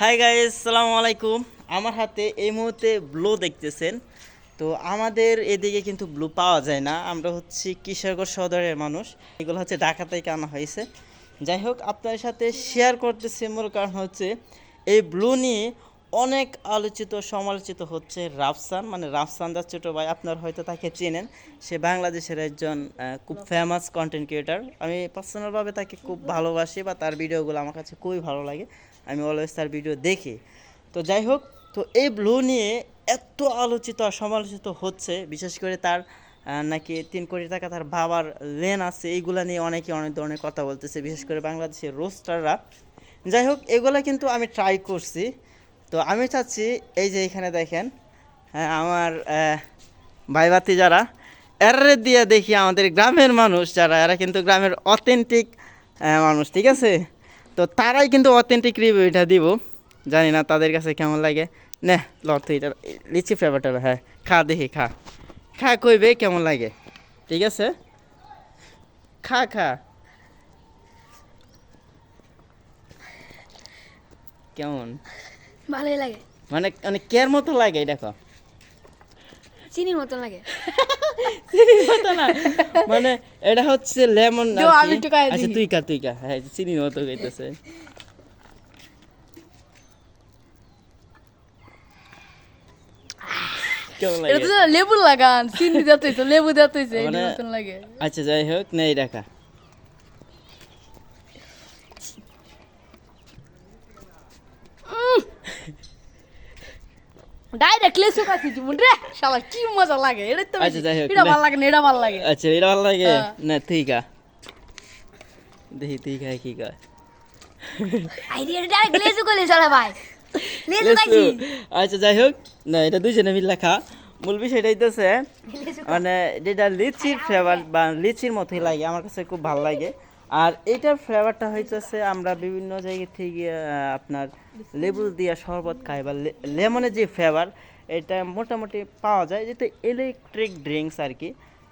High গাই সালামু আলাইকুম আমার হাতে এই মুহূর্তে ব্লু দেখতেছেন। তো আমাদের এদিকে কিন্তু ব্লু পাওয়া যায় না। আমরা হচ্ছি কিশোরগড় সদরের মানুষ। এগুলো হচ্ছে ঢাকা থেকে আনা হয়েছে। যাই হোক আপনার সাথে শেয়ার করতেছি। মূল কারণ হচ্ছে এই ব্লু নিয়ে অনেক আলোচিত, সমালোচিত হচ্ছে রাফসান। মানে রাফসান দাস ছোটো ভাই, আপনার হয়তো তাকে চেনেন। সে বাংলাদেশের একজন খুব ফেমাস কন্টেন্ট ক্রিয়েটার আমি পার্সোনালভাবে তাকে খুব ভালোবাসি বা তার ভিডিওগুলো আমার কাছে খুবই ভালো লাগে। আমি অলওয়েজ তার ভিডিও দেখি। তো যাই হোক, তো এই ব্লু নিয়ে এত আলোচিত আর সমালোচিত হচ্ছে। বিশেষ করে তার নাকি তিন কোটি টাকা তার বাবার লেন আছে, এইগুলা নিয়ে অনেকে অনেক ধরনের কথা বলতেছে, বিশেষ করে বাংলাদেশের রোস্টাররা যাই হোক, এগুলো কিন্তু আমি ট্রাই করছি। তো আমি চাচ্ছি এই যে এখানে দেখেন হ্যাঁ আমার ভাই বাতি যারা, এরারে দিয়ে দেখি আমাদের গ্রামের মানুষ যারা, এরা কিন্তু গ্রামের অথেন্টিক মানুষ, ঠিক আছে? তো তারাই কিন্তু অথেন্টিক রিভিউটা দিব। জানি না তাদের কাছে কেমন লাগে। নে ল তুই এটা লিচি ফ্লেভারটা হ্যাঁ খা দেখি, খা। খা কইবে কেমন লাগে, ঠিক আছে? খা খা। কেমন? ভালোই লাগে। মানে মানে কেয়ার মতো লাগে দেখো? চিনির মতন লাগে। চিনির মতো না। মানে এটা হচ্ছে লেমন আচ্ছা তুই খা তুই খা হ্যাঁ চিনির মতো তো লেবু লাগান চিনি দিতে লেবু দিতে মানে- লাগে। আচ্ছা যাই হোক নেই দেখা। ডাইরেক্ট লেসু খাচ্ছি জীবন রে। শালা কি মজা লাগে। এটা তো আচ্ছা, যাই হোক, এটা ভালো লাগে না এটা ভালো লাগে। আচ্ছা এটা ভালো লাগে? হ্যাঁ। না তুই খা দেখি তুই খাই কি খা আইডিয়া ডাইরেক্ট লেসু কইলে চলে ভাই। লেসু লেসু। খাইছি আচ্ছা যাই হোক না এটা দুইজনে মিলে খা। মূল বিষয়টা হইতেছে মানে যেটা লিচির ফ্লেভার বা লিচির মতোই লাগে আমার কাছে খুব ভালো লাগে। আর এটার ফ্লেভারটা হইতেছে আমরা বিভিন্ন জায়গা থেকে আপনার লেবু দিয়ে শরবত খাই বা লেমনের যে ফ্লেভার এটা মোটামুটি পাওয়া যায়। যেটা ইলেকট্রিক ড্রিঙ্কস আর কি,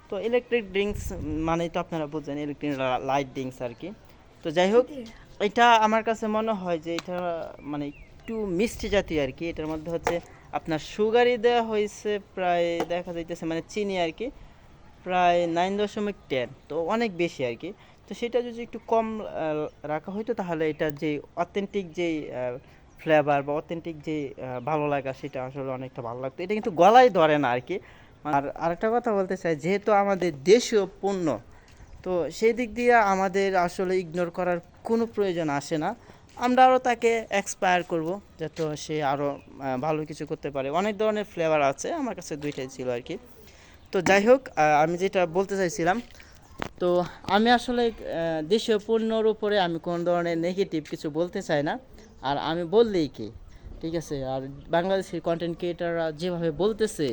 তো ইলেকট্রিক ড্রিঙ্কস মানে তো আপনারা বুঝছেন ইলেকট্রিক লাইট ড্রিঙ্কস আর কি। তো যাই হোক, এটা আমার কাছে মনে হয় যে এটা মানে একটু মিষ্টি জাতীয় আর কি। এটার মধ্যে হচ্ছে আপনার সুগারই দেওয়া হয়েছে প্রায়, দেখা যাইতেছে মানে চিনি আর কি, প্রায় নাইন দশমিক টেন তো অনেক বেশি আর কি। তো সেটা যদি একটু কম রাখা হইতো, তাহলে এটা যে অথেন্টিক যেই ফ্লেভার বা অথেন্টিক যে ভালো লাগা, সেটা আসলে অনেকটা ভালো লাগতো। এটা কিন্তু গলায় ধরে না আর কি আর আরেকটা কথা বলতে চাই, যেহেতু আমাদের দেশীয় পণ্য, তো সেই দিক দিয়ে আমাদের আসলে ইগনোর করার কোনো প্রয়োজন আসে না। আমরা আরও তাকে এক্সপায়ার করব, যাতে সে আরও ভালো কিছু করতে পারে। অনেক ধরনের ফ্লেভার আছে, আমার কাছে দুইটাই ছিল আর কি তো যাই হোক আমি যেটা বলতে চাইছিলাম তো আমি আসলে দেশীয় পণ্যর উপরে আমি কোন ধরনের নেগেটিভ কিছু বলতে চাই না। আর আমি বললেই কি, ঠিক আছে? আর বাংলাদেশের কন্টেন্ট ক্রিয়েটাররা যেভাবে বলতেছে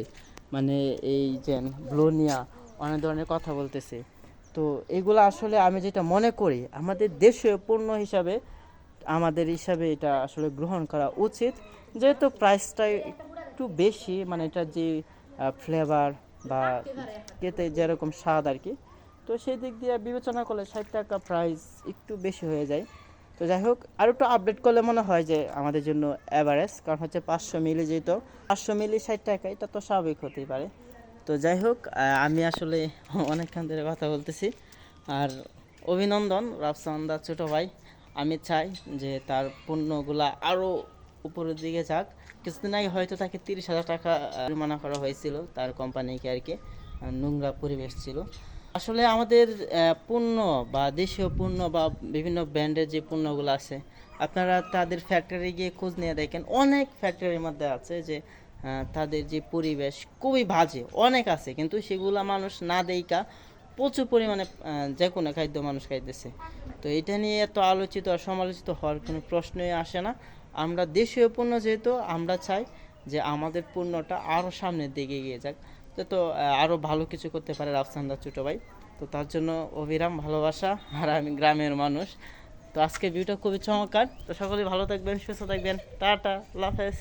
মানে এই যে ব্লোনিয়া, অনেক ধরনের কথা বলতেছে। তো এগুলো আসলে আমি যেটা মনে করি, আমাদের দেশীয় পণ্য হিসাবে, আমাদের হিসাবে এটা আসলে গ্রহণ করা উচিত। যেহেতু প্রাইসটা একটু বেশি মানে এটার যে ফ্লেভার বা এতে যেরকম স্বাদ আর কি তো সেই দিক দিয়ে বিবেচনা করলে ষাট টাকা প্রাইস একটু বেশি হয়ে যায়। তো যাই হোক, আর একটু আপডেট করলে মনে হয় যে আমাদের জন্য অ্যাভারেজ কারণ হচ্ছে পাঁচশো মিলি যেহেতু, পাঁচশো মিলি ষাট টাকা, এটা তো স্বাভাবিক হতেই পারে। তো যাই হোক আমি আসলে অনেকক্ষণ ধরে কথা বলতেছি। আর অভিনন্দন রাফসান্দা ছোটো ভাই, আমি চাই যে তার পণ্যগুলা আরও উপরের দিকে যাক। কিছুদিন আগে হয়তো তাকে তিরিশ হাজার টাকা জরিমানা করা হয়েছিল তার কোম্পানিকে আর কি নোংরা পরিবেশ ছিল। আসলে আমাদের পণ্য বা দেশীয় পণ্য বা বিভিন্ন ব্র্যান্ডের যে পণ্যগুলো আছে, আপনারা তাদের ফ্যাক্টরি গিয়ে খোঁজ নিয়ে দেখেন। অনেক ফ্যাক্টরির মধ্যে আছে যে তাদের যে পরিবেশ খুবই বাজে, অনেক আছে, কিন্তু সেগুলো মানুষ না দেইকা প্রচুর পরিমাণে যে কোনো খাদ্য মানুষ খাইতেছে। তো এটা নিয়ে এত আলোচিত আর সমালোচিত হওয়ার কোনো প্রশ্নই আসে না। আমরা দেশীয় পণ্য যেহেতু, আমরা চাই যে আমাদের পণ্যটা আরও সামনের দিকে এগিয়ে যাক। তো আরও ভালো কিছু করতে পারে রাফসান্দার ছোটো ভাই। তো তার জন্য অবিরাম ভালোবাসা আর আমি গ্রামের মানুষ। তো আজকে ভিউটা খুবই চমৎকার। তো সকলেই ভালো থাকবেন, সুস্থ থাকবেন। টাটা লাফেজ